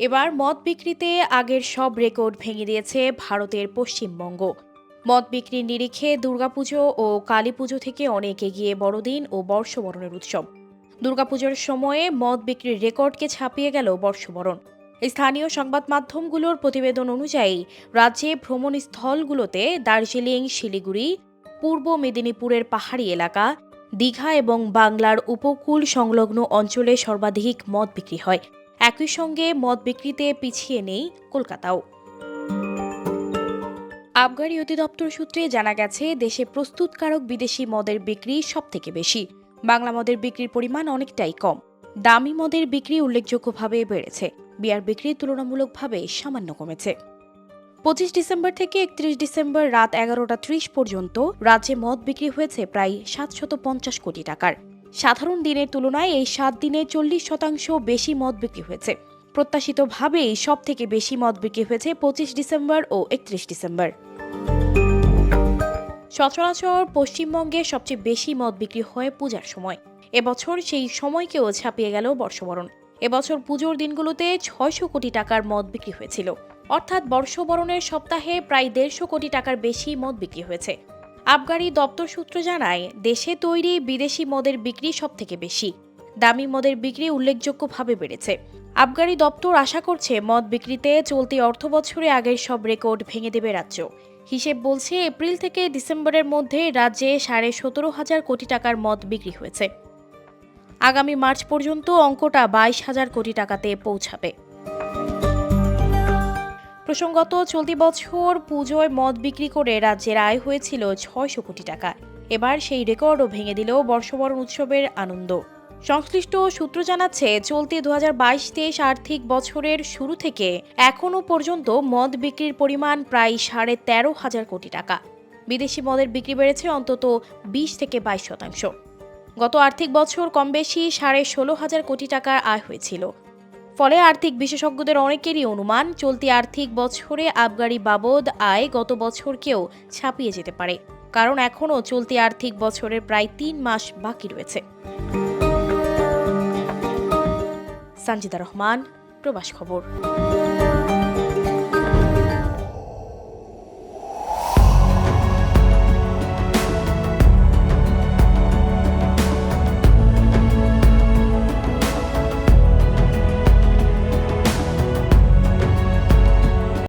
এবার মদ বিক্রিতে আগের সব রেকর্ড ভেঙে দিয়েছে ভারতের পশ্চিমবঙ্গ। মদ বিক্রির নিরিখে দুর্গাপুজো ও কালী পুজো থেকে অনেক এগিয়ে বড়দিন ও বর্ষবরণের উৎসব। দুর্গাপুজোর সময়ে মদ বিক্রির রেকর্ডকে ছাপিয়ে গেল বর্ষবরণ। স্থানীয় সংবাদ মাধ্যমগুলোর প্রতিবেদন অনুযায়ী, রাজ্যে ভ্রমণ স্থলগুলোতে দার্জিলিং, শিলিগুড়ি, পূর্ব মেদিনীপুরের পাহাড়ি এলাকা, দীঘা এবং বাংলার উপকূল সংলগ্ন অঞ্চলে সর্বাধিক মদ বিক্রি হয়। একই সঙ্গে মদ বিক্রিতে পিছিয়ে নেই কলকাতাও। আবগারি অধিদপ্তর সূত্রে জানা গেছে, দেশে প্রস্তুতকারক বিদেশি মদের বিক্রি সবথেকে বেশি। বাংলা মদের বিক্রির পরিমাণ অনেকটাই কম। দামি মদের বিক্রি উল্লেখযোগ্যভাবে বেড়েছে। বিয়ার বিক্রি তুলনামূলকভাবে সামান্য কমেছে। পঁচিশ ডিসেম্বর থেকে একত্রিশ ডিসেম্বর রাত এগারোটা ত্রিশ পর্যন্ত রাজ্যে মদ বিক্রি হয়েছে প্রায় সাতশত পঞ্চাশ কোটি টাকার। সাধারণ দিনের তুলনায় এই সাত দিনে চল্লিশ শতাংশ বেশি মদ বিক্রি হয়েছে। প্রত্যাশিতভাবেই সব থেকে বেশি মদ বিক্রি হয়েছে পঁচিশ ডিসেম্বর ও একত্রিশ ডিসেম্বর। সচরাচর পশ্চিমবঙ্গে সবচেয়ে বেশি মদ বিক্রি হয় পূজার সময়। এবছর সেই সময়কেও ছাপিয়ে গেল বর্ষবরণ। এবছর পুজোর দিনগুলোতে ছয়শো কোটি টাকার মদ বিক্রি হয়েছিল। অর্থাৎ বর্ষবরণের সপ্তাহে প্রায় দেড়শো কোটি টাকার বেশি মদ বিক্রি হয়েছে। আবগারি দপ্তর সূত্র জানায়, দেশে তৈরি বিদেশি মদের বিক্রি সব থেকে বেশি। দামি মদের বিক্রি উল্লেখযোগ্যভাবে বেড়েছে। আবগারি দপ্তর আশা করছে, মদ বিক্রিতে চলতি অর্থ বছরে আগের সব রেকর্ড ভেঙে দেবে রাজ্য। হিসেব বলছে, এপ্রিল থেকে ডিসেম্বরের মধ্যে রাজ্যে সাড়ে সতেরো হাজার কোটি টাকার মদ বিক্রি হয়েছে। আগামী মার্চ পর্যন্ত অঙ্কটা বাইশ হাজার কোটি টাকাতে পৌঁছাবে। প্রসঙ্গত, চলতি বছর পুজোয় মদ বিক্রি করে রাজ্যের আয় হয়েছিল ছয়শো কোটি টাকা। এবার সেই রেকর্ডও ভেঙে দিল বর্ষবরণ উৎসবের আনন্দ। সংশ্লিষ্ট সূত্র জানাচ্ছে, চলতি দু হাজার তেইশ আর্থিক বছরের শুরু থেকে এখনও পর্যন্ত মদ বিক্রির পরিমাণ প্রায় সাড়ে তেরো হাজার কোটি টাকা। বিদেশি মদের বিক্রি বেড়েছে অন্তত বিশ থেকে বাইশ শতাংশ। গত আর্থিক বছর কম বেশি সাড়ে ষোলো হাজার কোটি টাকার আয় হয়েছিল। ফলে আর্থিক বিশেষজ্ঞদের অনেকেরই অনুমান, চলতি আর্থিক বছরে আবগারি বাবদ আয় গত বছরকেও ছাপিয়ে যেতে পারে। কারণ এখনও চলতি আর্থিক বছরের প্রায় তিন মাস বাকি রয়েছে। সানজিদা রহমান, প্রবাস খবর।